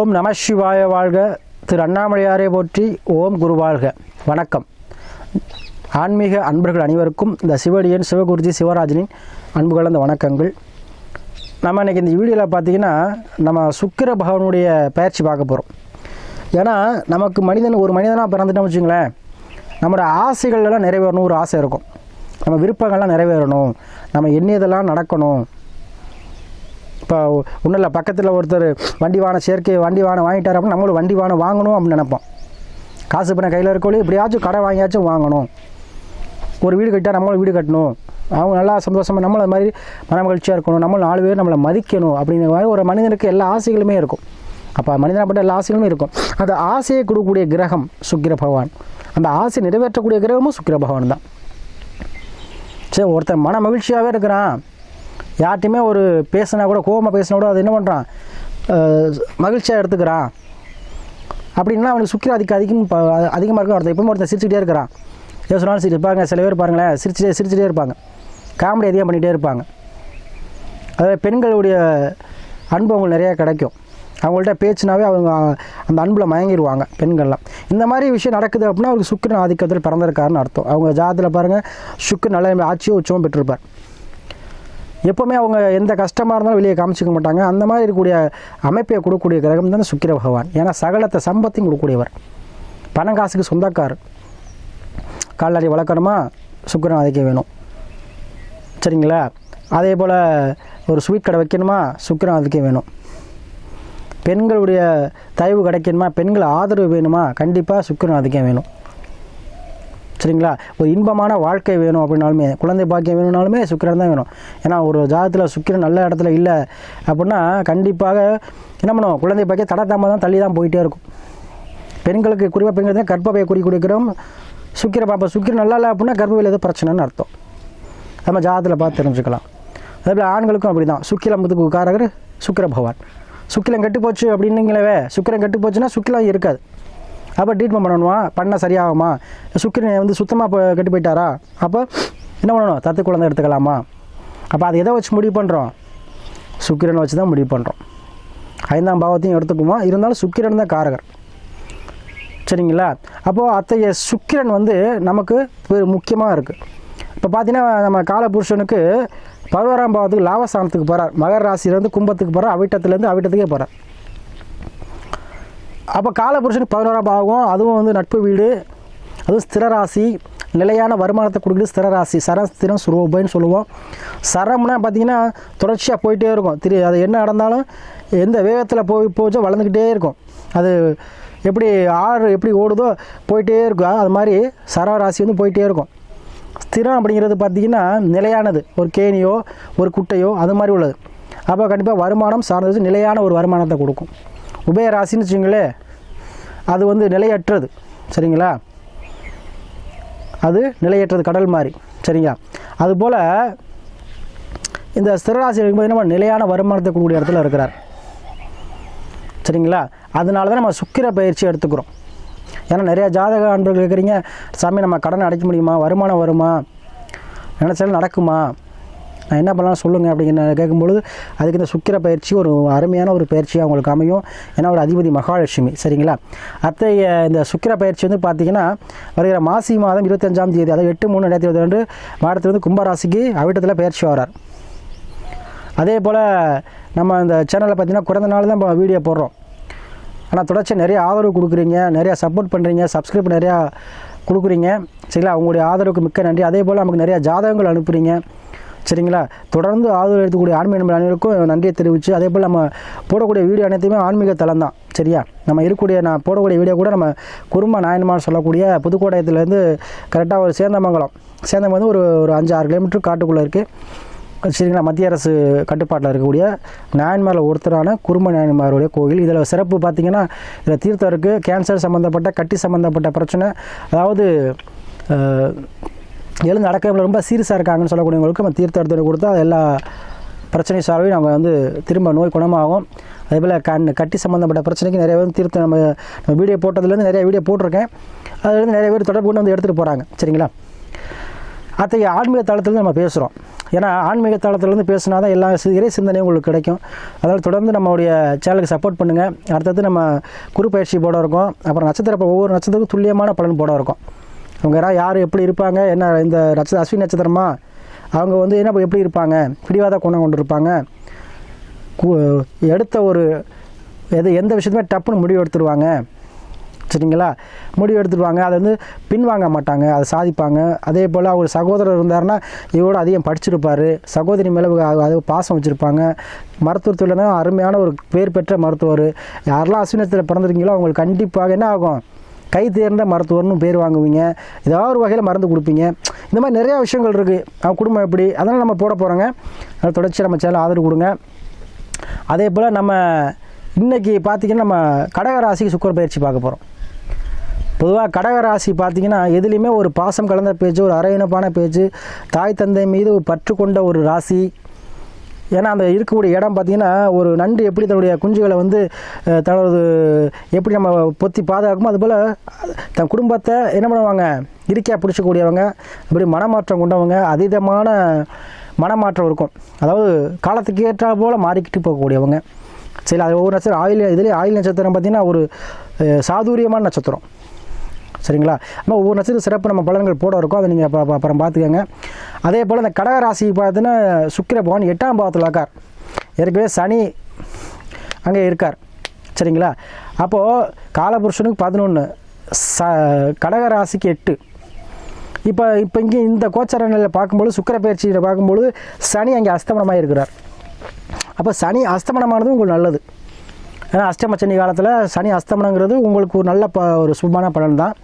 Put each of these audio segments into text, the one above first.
ஓம் நம சிவாய வாழ்க. திரு அண்ணாமலையாரை போற்றி ஓம் குரு வாழ்க. வணக்கம். ஆன்மீக அன்பர்கள் அனைவருக்கும் இந்த சிவடியன் சிவகுருஜி சிவராஜனின் அன்பு கலந்த வணக்கங்கள். நம்ம இன்றைக்கி இந்த வீடியோவில் பார்த்தீங்கன்னா நம்ம சுக்கிர பகவானுடைய பயிற்சி பார்க்க போகிறோம் ஏன்னா நமக்கு மனிதன் ஒரு மனிதனாக பிறந்துட்டோம் வச்சுங்களேன் நம்மளோட ஆசைகள்லாம் நிறைவேறணும் ஒரு ஆசை இருக்கும். நம்ம விருப்பங்கள்லாம் நிறைவேறணும். நம்ம எண்ணியதெல்லாம் நடக்கணும். இப்போ ஒன்றும் இல்லை பக்கத்தில் ஒருத்தர் வண்டி வாகனம் சேர்க்கை வண்டி வாகனம் வாங்கிட்டார் அப்படின்னு நம்மளும் வண்டி வாகனம் வாங்கணும் அப்படின்னு நினைப்போம். காசு பண்ண கையில் இருக்கோளே எப்படியாச்சும் கடை வாங்கியாச்சும் வாங்கணும். ஒரு வீடு கட்டிட்டா நம்மளும் வீடு கட்டணும். அவங்க நல்லா சந்தோஷமாக நம்மள மாதிரி மன மகிழ்ச்சியாக இருக்கணும். நம்மளும் நாலு பேர் நம்மளை மதிக்கணும் அப்படிங்கிற மாதிரி ஒரு மனிதனுக்கு எல்லா ஆசைகளுமே இருக்கும். அப்போ மனிதனாப்பட்ட எல்லா ஆசைகளுமே இருக்கும். அந்த ஆசையை கொடுக்கக்கூடிய கிரகம் சுக்கிர பகவான். அந்த ஆசை நிறைவேற்றக்கூடிய கிரகமும் சுக்கிர பகவான் தான். சரி ஒருத்தன் மன மகிழ்ச்சியாகவே இருக்கிறான். யார்ட்டையுமே ஒரு பேசினா கூட கோபமாக பேசினா கூட அது என்ன பண்ணுறான் மகிழ்ச்சியாக எடுத்துக்கிறான். அப்படின்னா அவனுக்கு சுக்கிர அதிக அதிகம் அதிகமாக இருக்கும் ஒருத்தன் எப்பவுமே ஒருத்தன் சிரிச்சுக்கிட்டே இருக்கிறான். எது சொன்னாலும் சிரி இருப்பாங்க சில பேர் பாருங்களேன் சிரிச்சுட்டே சிரிச்சுட்டே இருப்பாங்க. காமெடி அதிகம் பண்ணிகிட்டே இருப்பாங்க. அதாவது பெண்களுடைய அன்பு அவங்களுக்கு நிறையா கிடைக்கும். அவங்கள்ட்ட பேச்சுனாவே அவங்க அந்த அன்பில் மயங்கிடுவாங்க பெண்கள்லாம். இந்த மாதிரி விஷயம் நடக்குது அப்படின்னா அவருக்கு சுக்கரன் ஆதிக்கத்தில் பிறந்திருக்காருன்னு அர்த்தம். அவங்க ஜாதத்தில் பாருங்கள் சுக்கிரன் நல்ல ஆட்சியோ உச்சமும் பெற்றிருப்பார். எப்போவுமே அவங்க எந்த கஷ்டமாக இருந்தாலும் வெளியே காமிச்சிக்க மாட்டாங்க. அந்த மாதிரி இருக்கக்கூடிய அமைப்பை கொடுக்கக்கூடிய கிரகம் தான் சுக்கிர பகவான். ஏன்னா சகலத்தை சம்பத்தையும் கொடுக்கக்கூடியவர். பணம் காசுக்கு சொந்தக்காரர். கால்நடை வளர்க்கணுமா? சுக்கிரன் அதிகம் வேணும். சரிங்களா? அதே போல் ஒரு ஸ்வீட் கடை வைக்கணுமா? சுக்கிரன் அதுக்கே வேணும். பெண்களுடைய தயவு கிடைக்கணுமா? பெண்கள் ஆதரவு வேணுமா? கண்டிப்பாக சுக்கிரன் அதுக்கே வேணும். சரிங்களா? ஒரு இன்பமான வாழ்க்கை வேணும் அப்படின்னாலுமே குழந்தை பாக்கியம் வேணும்னாலுமே சுக்கிரன் தான் வேணும். ஏன்னா ஒரு ஜாதத்தில் சுக்கிரன் நல்ல இடத்துல இல்லை அப்படின்னா கண்டிப்பாக என்ன பண்ணும்? குழந்தை பாக்கியம் தடத்தாமல் தான் தள்ளி தான் போயிட்டே இருக்கும். பெண்களுக்கு குறிப்பாக பெண்கள் தான் கர்ப்பப்பையை குறி கொடுக்கிறோம். சுக்கிர பாப்பா சுக்கிரன் நல்லா இல்லை அப்படின்னா கர்ப்பவையில் ஏதோ பிரச்சனைன்னு அர்த்தம். நம்ம ஜாதத்தில் பார்த்து தெரிஞ்சுக்கலாம். அதே போல் ஆண்களுக்கும் அப்படி தான் சுக்கிலம்பத்துக்கு காரகர் சுக்கிர பகவான். சுக்கிலம் கெட்டு போச்சு அப்படின்னீங்களே சுக்கிரம் கெட்டு போச்சுன்னா சுக்கிலம் இருக்காது. அப்போ ட்ரீட்மெண்ட் பண்ணணுமா? பண்ணால் சரியாகுமா? சுக்கிரனை வந்து சுத்தமாக இப்போ கெட்டு போயிட்டாரா? அப்போ என்ன பண்ணணும்? தத்து குழந்தை எடுத்துக்கலாமா? அப்போ அதை எதை வச்சு முடிவு பண்ணுறோம் சுக்கிரனை வச்சு தான் முடிவு பண்ணுறோம் ஐந்தாம் பாவத்தையும் எடுத்துக்குமா இருந்தாலும் சுக்கிரன் தான் காரகர். சரிங்களா? அப்போது அத்தகைய சுக்கிரன் வந்து நமக்கு முக்கியமாக இருக்குது இப்போ பார்த்தீங்கன்னா நம்ம காலபுருஷனுக்கு பதினோராம் பாவத்துக்கு லாபஸ்தானத்துக்கு போகிறார் மகர ராசியிலேருந்து கும்பத்துக்கு போகிறார் அவிட்டத்துலேருந்து அவிட்டத்துக்கே போகிறார் அப்போ காலபுருஷனுக்கு பதினோராம் பாகம் அதுவும் வந்து நட்பு வீடு அதுவும் ஸ்திர ராசி நிலையான வருமானத்தை கொடுக்குறது ஸ்திர ராசி சரம் ஸ்திரம் சுரூபன்னு சொல்லுவோம். சரம்னா பார்த்தீங்கன்னா தொடர்ச்சியாக போயிட்டே இருக்கும். திரு அது என்ன நடந்தாலும் எந்த வேகத்தில் போய் போச்சோ வளர்ந்துக்கிட்டே இருக்கும். அது எப்படி ஆறு எப்படி ஓடுதோ போயிட்டே இருக்கும். அது மாதிரி சர ராசி வந்து போயிட்டே இருக்கும். ஸ்திரம் அப்படிங்கிறது பார்த்தீங்கன்னா நிலையானது. ஒரு கேணியோ ஒரு குட்டையோ அது மாதிரி உள்ளது. அப்போ கண்டிப்பாக வருமானம் சார்ந்தது நிலையான ஒரு வருமானத்தை கொடுக்கும். உபய ராசின்னு வச்சுங்களே அது வந்து நிலையற்றது. சரிங்களா? அது நிலையற்றது கடல் மாதிரி சரிங்களா? அதுபோல் இந்த ஸ்திரராசி இருக்கும்போது நம்ம நிலையான வருமானத்தை கூடிய இடத்துல இருக்கிறார். சரிங்களா? அதனால தான் நம்ம சுக்கிர பயிற்சி எடுத்துக்கிறோம். ஏன்னா நிறையா ஜாதக அன்பர்கள் கேட்குறீங்க சாமி நம்ம கடன் அடைக்க முடியுமா? வருமானம் வருமா? நினச்சாலும் நடக்குமா? நான் என்ன பண்ணலாம் சொல்லுங்கள் அப்படிங்கிற கேட்கும்பொழுது அதுக்கு இந்த சுக்கிர பயிற்சி ஒரு அருமையான ஒரு பயிற்சியாக உங்களுக்கு அமையும். ஏன்னா ஒரு அதிபதி மகாலட்சுமி சரிங்களா? அத்தகைய இந்த சுக்கிர பயிற்சி வந்து பார்த்தீங்கன்னா வருகிற மாசி மாதம் இருபத்தஞ்சாம் தேதி அதாவது எட்டு மூணு ரெண்டாயிரத்தி இருபத்தி ரெண்டு வந்து கும்பராசிக்கு அவிட்டத்தில் பயிற்சி வரார் அதே போல் நம்ம இந்த சேனலில் பார்த்தீங்கன்னா குறைந்த நாள் தான் இப்போ வீடியோ போடுறோம். ஆனால் தொடர்ச்சியாக நிறைய ஆதரவு கொடுக்குறீங்க நிறையா சப்போர்ட் பண்ணுறீங்க சப்ஸ்கிரைப் நிறையா கொடுக்குறீங்க. சரிங்களா? உங்களுடைய ஆதரவுக்கு மிக்க நன்றி. அதே போல் நமக்கு நிறையா ஜாதகங்கள் அனுப்புகிறீங்க சரிங்களா? தொடர்ந்து ஆதரவு எடுத்துக்கூடிய ஆன்மீக நண்பர் அனைவருக்கும் நன்றியை தெரிவித்து அதே போல் நம்ம போடக்கூடிய வீடியோ அனைத்துமே ஆன்மீக தளம் தான் சரியா? நம்ம இருக்கக்கூடிய நான் போடக்கூடிய வீடியோ கூட நம்ம குரும நாயன்மார் சொல்லக்கூடிய புதுக்கோட்டையத்துலேருந்து கரெக்டாக ஒரு சேந்தமங்கலம். சேந்தம் வந்து ஒரு ஒரு அஞ்சு ஆறு கிலோமீட்டர் காட்டுக்குள்ளே இருக்குது சரிங்களா? மத்திய அரசு கட்டுப்பாட்டில் இருக்கக்கூடிய நாயன்மாரில் ஒருத்தரான குரும நாயன்மாருடைய கோவில் இதில் சிறப்பு பார்த்தீங்கன்னா இதில் தீர்த்தம் இருக்குது கேன்சர் சம்மந்தப்பட்ட கட்டி சம்மந்தப்பட்ட பிரச்சனை. அதாவது எழுந்து நடக்க ரொம்ப சீரியஸாக இருக்காங்கன்னு சொல்லக்கூடியவங்களுக்கு நம்ம தீர்த்த எடுத்து கொடுத்தா அது எல்லா பிரச்சனை சார்பையும் நம்ம வந்து திரும்ப நோய் குணமாகும். அதே போல் கண் கட்டி சம்மந்தப்பட்ட பிரச்சனைக்கு நிறைய பேர் தீர்த்து நம்ம நம்ம வீடியோ போட்டதுலேருந்து நிறைய வீடியோ போட்டிருக்கேன். அதுலேருந்து நிறைய பேர் தொடர்பு கொண்டு வந்து எடுத்துகிட்டு போகிறாங்க சரிங்களா? அத்தகைய ஆன்மீக தளத்துலேருந்து நம்ம பேசுகிறோம் ஏன்னா ஆன்மீக தளத்துலேருந்து பேசினா தான் எல்லா இறை சிந்தனையும் உங்களுக்கு கிடைக்கும். அதனால் தொடர்ந்து நம்மளுடைய சேனலுக்கு சப்போர்ட் பண்ணுங்கள் அடுத்தது நம்ம குரு பயிற்சி போட இருக்கோம். அப்புறம் நட்சத்திர ஒவ்வொரு நட்சத்திரத்துக்கும் துல்லியமான பலன் போட இருக்கும். அவங்க யாராவது யார் எப்படி இருப்பாங்க? என்ன இந்த நட்சத்திர அஸ்வினி நட்சத்திரமா? அவங்க வந்து என்ன எப்படி இருப்பாங்க? பிடிவாத குணம் கொண்டு இருப்பாங்க. கு- எடுத்த ஒரு எது எந்த விஷயத்துமே டப்புன்னு முடிவு எடுத்துருவாங்க. சரிங்களா? முடிவு எடுத்துருவாங்க. அதை வந்து பின்வாங்க மாட்டாங்க. அதை சாதிப்பாங்க. அதே போல் அவர் சகோதரர் இருந்தாருன்னா இவரோட அதிகம் படிச்சிருப்பார். சகோதரி மேலே அது பாசம் வச்சுருப்பாங்க. மருத்துவத்துலனா அருமையான ஒரு பேர் பெற்ற மருத்துவர். யாரெல்லாம் அஸ்வினத்தில் பிறந்திருக்கீங்களோ அவங்களுக்கு கண்டிப்பாக என்ன ஆகும்? கை தேர்ந்த மருத்துவர்னு பேர் வாங்குவீங்க. ஏதாவது ஒரு வகையில் மருந்து கொடுப்பீங்க. இந்த மாதிரி நிறையா விஷயங்கள் இருக்குது அவங்க குடும்பம் எப்படி? அதெல்லாம் நம்ம போட போகிறோங்க அதை தொடர்ச்சி நம்ம சேனல் ஆதரவு கொடுங்க. அதே போல் நம்ம இன்றைக்கி பார்த்தீங்கன்னா நம்ம கடக ராசிக்கு சுக்கர பயிற்சி பார்க்க போகிறோம் பொதுவாக கடக ராசி பார்த்தீங்கன்னா எதுலேயுமே ஒரு பாசம் கலந்த பேச்சு ஒரு அரையினப்பான பேச்சு தாய் தந்தை மீது ஒரு பற்று கொண்ட ஒரு ராசி ஏன்னா அந்த இருக்கக்கூடிய இடம் பார்த்தீங்கன்னா ஒரு நண்டு எப்படி தன்னுடைய குஞ்சுகளை வந்து தனது எப்படி நம்ம பொத்தி பாதுகாக்குமோ அதுபோல் தன் குடும்பத்தை என்ன பண்ணுவாங்க? இருக்கையாக பிடிச்சக்கூடியவங்க இப்படி மனமாற்றம் கொண்டவங்க அதீதமான மனமாற்றம் இருக்கும். அதாவது காலத்துக்கு ஏற்றா போல் மாறிக்கிட்டு போகக்கூடியவங்க. சரி அது ஒவ்வொரு நட்சத்திரம் ஆயில் இதுலேயே ஆயில் நட்சத்திரம் பார்த்திங்கன்னா ஒரு சாதுரியமான நட்சத்திரம். சரிங்களா? நம்ம ஒவ்வொரு நட்சத்திரம் சிறப்பு நம்ம பலன்கள் போட இருக்கோம். அதை நீங்கள் அப்புறம் பார்த்துக்கோங்க. அதே போல் இந்த கடக ராசி பார்த்தீங்கன்னா சுக்கிர பகவான் எட்டாம் பாவத்தில் இருக்கார். ஏற்கனவே சனி அங்கே இருக்கார். சரிங்களா? அப்போது காலபுருஷனுக்கு பதினொன்று ச கடக ராசிக்கு எட்டு. இப்போ இப்போ இங்கே இந்த கோச்சார நிலையில் பார்க்கும்போது சுக்கிர பயிற்சியில் பார்க்கும்பொழுது சனி அங்கே அஸ்தமனமாக இருக்கிறார். அப்போ சனி அஸ்தமனமானது உங்களுக்கு நல்லது. ஏன்னா அஷ்டம சனி காலத்தில் சனி அஸ்தமனங்கிறது உங்களுக்கு ஒரு நல்ல ப ஒரு சுபமான பலன் தான்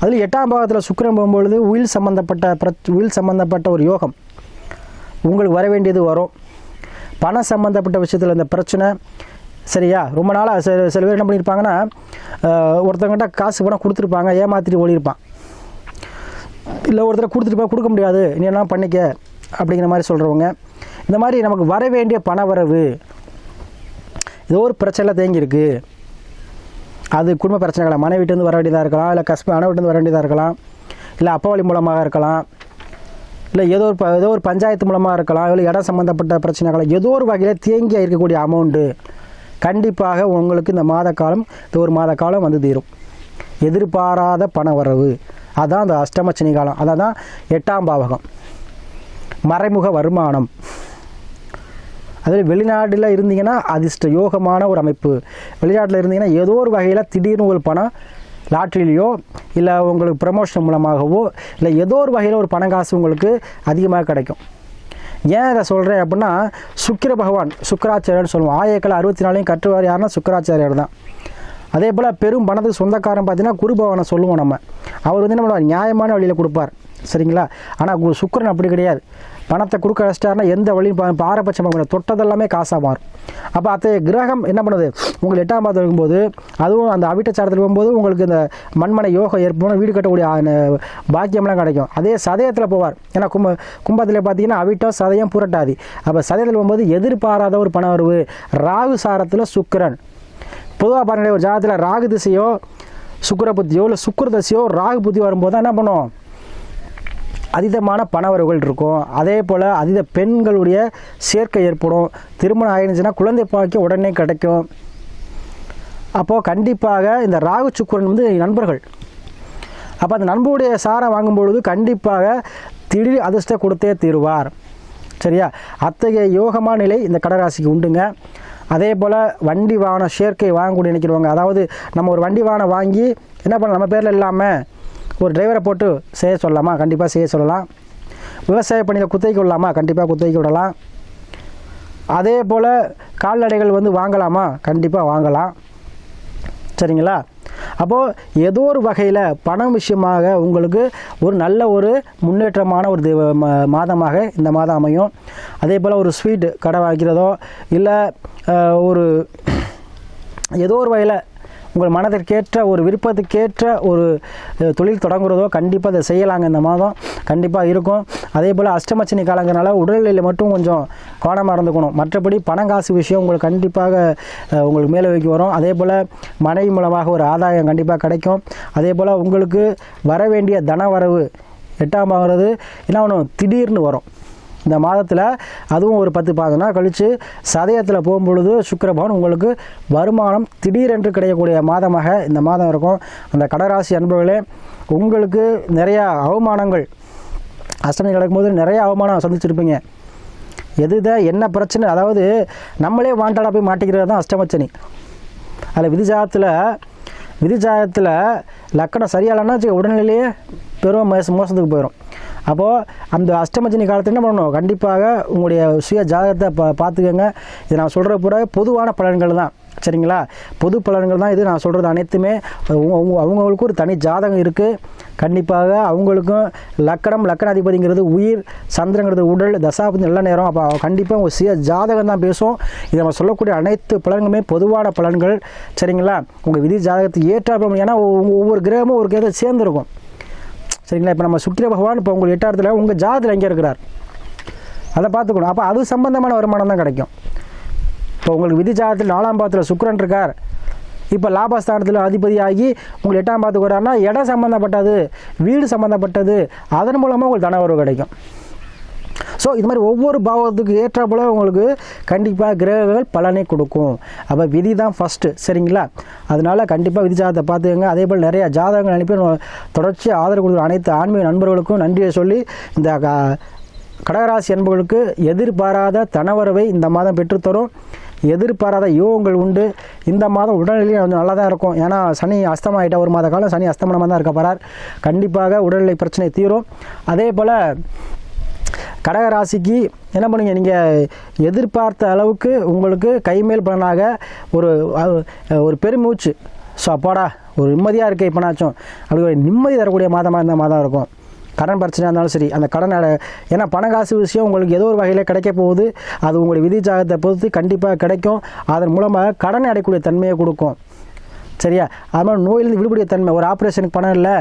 அதில் எட்டாம் பாகத்தில் சுக்கரன் போகும்பொழுது உயில் சம்மந்தப்பட்ட பிரச் உயில் சம்மந்தப்பட்ட ஒரு யோகம். உங்களுக்கு வர வேண்டியது வரும். பணம் சம்மந்தப்பட்ட விஷயத்தில் இந்த பிரச்சனை. சரியா? ரொம்ப நாளாக சில சில பேர் என்ன பண்ணியிருப்பாங்கன்னா அஹ், ஒருத்தவங்ககிட்ட காசு பணம் கொடுத்துருப்பாங்க ஏமாற்றிட்டு ஓடிருப்பான் இல்லை ஒருத்தர் கொடுத்துட்டு கொடுக்க முடியாது. நீ என்ன பண்ணிக்க? அப்படிங்கிற மாதிரி சொல்கிறவங்க இந்த மாதிரி நமக்கு வர வேண்டிய பண வரவு. ஏதோ ஒரு பிரச்சனை தேங்கியிருக்கு. அது குடும்ப பிரச்சனைகளை மனைவிட்டேருந்து வர வேண்டியதாக இருக்கலாம் இல்லை கஸ்ப அணவிட்டேருந்து வர வேண்டியதாக இருக்கலாம் இல்லை அப்பா வழி மூலமாக இருக்கலாம் இல்லை ஏதோ ஒரு ப- ஏதோ ஒரு பஞ்சாயத்து மூலமாக இருக்கலாம் இல்லை இடம் சம்மந்தப்பட்ட பிரச்சனைகள் ஏதோ ஒரு வகையில் தேங்கி இருக்கக்கூடிய அமௌண்ட்டு கண்டிப்பாக உங்களுக்கு இந்த மாத காலம் இந்த ஒரு மாத காலம் வந்து தீரும். எதிர்பாராத பண வரவு. அதான் அந்த அஷ்டமச்சனி காலம். அதான் தான் எட்டாம் பாவகம். மறைமுக வருமானம். அதில் வெளிநாட்டில் இருந்தீங்கன்னா அதிர்ஷ்ட யோகமான ஒரு அமைப்பு. வெளிநாட்டில் இருந்தீங்கன்னா ஏதோ ஒரு வகையில் திடீர்னு ஒரு பணம் லாட்ரிலேயோ இல்லை உங்களுக்கு ப்ரமோஷன் மூலமாகவோ இல்லை ஏதோ ஒரு வகையில் ஒரு பணம் காசு உங்களுக்கு அதிகமாக கிடைக்கும். ஏன் இதை சொல்கிறேன் அப்படின்னா சுக்கிர பகவான் சுக்கராச்சாரியர்னு சொல்லுவோம். ஆயக்கள் அறுபத்தி நாலையும் கற்றுவார் யாருன்னா சுக்கராச்சாரியர் தான். அதே போல் பெரும் பணத்துக்கு சொந்தக்காரன் பார்த்தீங்கன்னா குரு பகவானை சொல்லுவோம் நம்ம. அவர் வந்து நம்மளோட நியாயமான வழியில் கொடுப்பார். சரிங்களா? ஆனால் சுக்கரன் சுக்கிரன் அப்படி கிடையாது. பணத்தை கொடுக்க வச்சிட்டாருன்னா எந்த வழியும் பாரபட்சமாக பாரபட்சம் தொட்டதெல்லாமே காசாக மாறும். அப்போ அத்தைய கிரகம் என்ன பண்ணுது? உங்களுக்கு எட்டாம் பாதம் இருக்கும்போது அதுவும் அந்த அவிட்டச்சாரத்தில் போகும்போது உங்களுக்கு இந்த மண்மனை யோகம் ஏற்படும் வீடு கட்டக்கூடிய பாக்கியம்லாம் கிடைக்கும். அதே சதயத்தில் போவார். ஏன்னா கும்ப கும்பத்தில் பார்த்தீங்கன்னா அவிட்டம் சதயம் புரட்டாதி. அப்போ சதயத்தில் போகும்போது எதிர்பாராத ஒரு பண வரவு ராகு சாரத்தில் சுக்கரன். பொதுவாக பாருங்களேன் ஒரு ஜாதத்தில் ராகு திசையோ சுக்கர புத்தியோ இல்லை சுக்கர தசையோ ராகு புத்தி வரும்போது தான் என்ன பண்ணுவோம் அதீதமான பணவரவுகள் இருக்கும். அதே போல் அதீத பெண்களுடைய சேர்க்கை ஏற்படும். திருமணம் ஆயிருந்துச்சுன்னா குழந்தை பாக்கியம் உடனே கிடைக்கும். அப்போது கண்டிப்பாக இந்த ராகு சுக்கிரன் வந்து நண்பர்கள். அப்போ அந்த நண்பருடைய சாரம் வாங்கும்பொழுது கண்டிப்பாக திடீர் அதிர்ஷ்ட கொடுத்தே தீருவார். சரியா? அத்தகைய யோகமான நிலை இந்த கடகராசிக்கு உண்டுங்க. அதே போல் வண்டி வாகன சேர்க்கை வாங்கக்கூடிய நினைக்கிறவங்க அதாவது நம்ம ஒரு வண்டி வாகனம் வாங்கி என்ன பண்ணலாம்? நம்ம பேரில் இல்லாமல் ஒரு டிரைவரை போட்டு செய்ய சொல்லலாமா கண்டிப்பாக செய்ய சொல்லலாம். விவசாய பணியில் குத்தகைக்கு விடலாமா? கண்டிப்பாக குத்தகைக்கு விடலாம். அதே போல் கால்நடைகள் வந்து வாங்கலாமா? கண்டிப்பாக வாங்கலாம். சரிங்களா? அப்போது ஏதோ ஒரு வகையில் பணம் விஷயமாக உங்களுக்கு ஒரு நல்ல ஒரு முன்னேற்றமான ஒரு மாதமாக இந்த மாதம் அமையும். அதே போல் ஒரு ஸ்வீட்டு கடை வாங்கிறதோ இல்லை ஒரு ஏதோ ஒரு வகையில் உங்கள் மனதிற்கேற்ற ஒரு விருப்பத்துக்கேற்ற ஒரு தொழில் தொடங்குறதோ கண்டிப்பாக அதை செய்யலாங்க இந்த மாதம். கண்டிப்பாக இருக்கும். அதே போல் அஷ்டமச்சனி காலங்கிறனால உடல்நிலையில் மட்டும் கொஞ்சம் கவனமாக இருந்துக்கணும். மற்றபடி பணம் காசு விஷயம் உங்களுக்கு கண்டிப்பாக உங்களுக்கு மேலே வைக்க வரும். அதே போல் மனைவி மூலமாக ஒரு ஆதாயம் கண்டிப்பாக கிடைக்கும். அதே போல் உங்களுக்கு வர வேண்டிய தன வரவு எட்டாம் ஆகிறது என்ன ஒன்று திடீர்னு வரும். இந்த மாதத்தில் அதுவும் ஒரு பத்து பாதம் நாள் கழித்து சதயத்தில் போகும்பொழுது சுக்கரபவன் உங்களுக்கு வருமானம் திடீரென்று கிடைக்கக்கூடிய மாதமாக இந்த மாதம் இருக்கும். அந்த கடராசி அன்பர்களே உங்களுக்கு நிறையா அவமானங்கள் அஷ்டமி கிடக்கும்போது நிறைய அவமானம் சந்திச்சிருப்பீங்க. எதுதான் என்ன பிரச்சனை அதாவது நம்மளே வாண்டாடாக போய் மாட்டிக்கிறது தான் அஷ்டமச்சனி. அதில் விதிஜாகத்தில் விதிஜாகத்தில் லக்கணம் சரியாகலன்னா வச்சு உடல்நிலையே பெரும் மோச மோசத்துக்கு போயிடும் அப்போது அந்த அஷ்டமஜினி காலத்தில் என்ன பண்ணணும்? கண்டிப்பாக உங்களுடைய சுய ஜாதகத்தை பா பார்த்துக்கோங்க. இது நான் சொல்கிற பூரா பொதுவான பலன்கள் தான். சரிங்களா? பொது பலன்கள் தான் இது. நான் சொல்கிறது அனைத்துமே அவங்க- அவங்கவுங்களுக்கு ஒரு தனி ஜாதகம் இருக்குது கண்டிப்பாக அவங்களுக்கும் லக்கணம் லக்கண அதிபதிங்கிறது உயிர் சந்திரங்கிறது உடல் தசாபதி நல்ல நேரம். அப்போ கண்டிப்பாக உங்கள் சுய ஜாதகம் தான் பேசும். இதை நம்ம சொல்லக்கூடிய அனைத்து பலன்களுமே பொதுவான பலன்கள். சரிங்களா? உங்கள் விதி ஜாதகத்தை ஏற்றாப்புல ஏன்னா ஒவ்வொரு ஒவ்வொரு கிரகமும் ஒரு கிரகத்தை சேர்ந்துருக்கும். சரிங்களா? இப்போ நம்ம சுக்கிர பகவான் இப்போ உங்கள் எட்டாயிரத்தில் உங்கள் ஜாதத்தில் எங்கே இருக்கிறார்? அதை பார்த்துக்கணும். அப்போ அது சம்பந்தமான வருமானம் தான் கிடைக்கும். இப்போ உங்களுக்கு விதி ஜாதத்தில் நாலாம் பாதத்தில் சுக்கரன் இருக்கார். இப்போ லாபஸ்தானத்தில் அதிபதியாகி உங்களுக்கு எட்டாம் பாத்துக்கு இடம் சம்மந்தப்பட்டது வீடு சம்மந்தப்பட்டது அதன் மூலமாக உங்களுக்கு தனவரவு கிடைக்கும். ஸோ இது மாதிரி ஒவ்வொரு பாவத்துக்கு ஏற்றாப்புல உங்களுக்கு கண்டிப்பாக கிரகங்கள் பலனை கொடுக்கும். அப்போ விதி தான் ஃபஸ்ட்டு சரிங்களா? அதனால் கண்டிப்பாக விதி ஜாதகத்தை பார்த்துக்கோங்க. அதே போல் நிறையா ஜாதகங்கள் அனுப்பி தொடர்ச்சி ஆதரவு கொடுக்குற அனைத்து ஆன்மீக நண்பர்களுக்கும் நன்றியை சொல்லி இந்த க- கடகராசி என்பவர்களுக்கு எதிர்பாராத தனவரவை இந்த மாதம் பெற்றுத்தரும். எதிர்பாராத யோகங்கள் உண்டு. இந்த மாதம் உடல்நிலையும் கொஞ்சம் நல்லா தான் இருக்கும். ஏன்னா சனி அஸ்தமாயிட்ட ஒரு மாத காலம். சனி அஸ்தமனமாக தான் இருக்க போகிறார் கண்டிப்பாக உடல்நிலை பிரச்சனை தீரும். அதே போல் கடக ராசிக்கு என்ன பண்ணுங்க நீங்கள் எதிர்பார்த்த அளவுக்கு உங்களுக்கு கைமேல் பலனாக ஒரு ஒரு பெருமூச்சு. ஸோ அப்பாடா ஒரு நிம்மதியாக இருக்க இப்போனாச்சும் அப்படி ஒரு நிம்மதி தரக்கூடிய மாதமாக இந்த மாதம் இருக்கும். கடன் பிரச்சனையாக இருந்தாலும் சரி அந்த கடன் ஏன்னா பண காசு விஷயம் உங்களுக்கு ஏதோ ஒரு வகையில் கிடைக்க போகுது. அது உங்களுடைய விதி ஜாகத்தை பொறுத்து கண்டிப்பாக கிடைக்கும். அதன் மூலமாக கடன் அடையக்கூடிய தன்மையை கொடுக்கும். சரியா? அது மாதிரி நோயிலிருந்து விடுபடிய தன்மை. ஒரு ஆப்ரேஷனுக்கு பணம் இல்லை.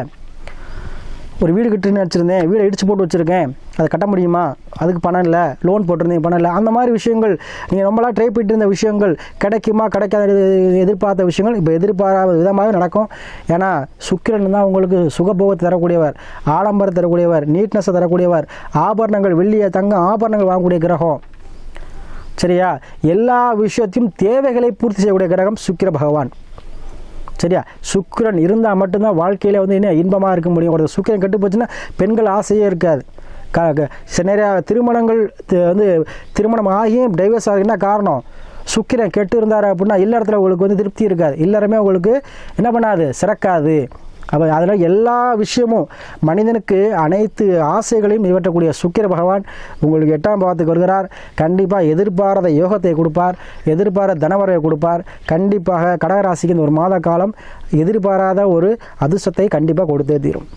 ஒரு வீடு கட்டுன்னு வச்சுருந்தேன் வீடை இடிச்சு போட்டு வச்சுருக்கேன். அதை கட்ட முடியுமா? அதுக்கு பணம் இல்லை லோன் போட்டிருந்தேன் பணம் இல்லை. அந்த மாதிரி விஷயங்கள் நீங்கள் ரொம்பலாம் ட்ரை பண்ணிட்டு இருந்த விஷயங்கள் கிடைக்குமா கிடைக்காத எதிர்பார்த்த விஷயங்கள் இப்போ எதிர்பாராத விதமாக நடக்கும். ஏன்னா சுக்கிரன் தான் உங்களுக்கு சுகபோகத்தை தரக்கூடியவர் ஆடம்பரம் தரக்கூடியவர் நீட்னஸை தரக்கூடியவர். ஆபரணங்கள் வெள்ளியை தங்கம் ஆபரணங்கள் வாங்கக்கூடிய கிரகம். சரியா? எல்லா விஷயத்தையும் தேவைகளை பூர்த்தி செய்யக்கூடிய கிரகம் சுக்கிர பகவான். சரியா? சுக்கிரன் இருந்தால் மட்டும்தான் வாழ்க்கையில் வந்து என்ன இன்பமாக இருக்க முடியும். ஒரு சுக்கிரன் கெட்டு போச்சுன்னா பெண்கள் ஆசையே இருக்காது. க க- நிறையா திருமணங்கள் வந்து திருமணம் ஆகியும் டைவர்ஸ் ஆகுதுன்னா காரணம்? சுக்கிரன் கெட்டு இருந்தார் அப்படின்னா இல்லறத்தில் உங்களுக்கு வந்து திருப்தி இருக்காது. இல்லறமே உங்களுக்கு என்ன பண்ணாது? சிறக்காது. அப்போ அதில் எல்லா விஷயமும் மனிதனுக்கு அனைத்து ஆசைகளையும் இவற்றக்கூடிய சுக்கிர பகவான் உங்களுக்கு எட்டாம் பாவத்துக்கு வருகிறார். கண்டிப்பாக எதிர்பாராத யோகத்தை கொடுப்பார். எதிர்பாராத தனவரவை கொடுப்பார். கண்டிப்பாக கடகராசிக்கு இந்த ஒரு மாத காலம் எதிர்பாராத ஒரு அதிர்ஷ்டத்தை கண்டிப்பாக கொடுத்தே தீரும்.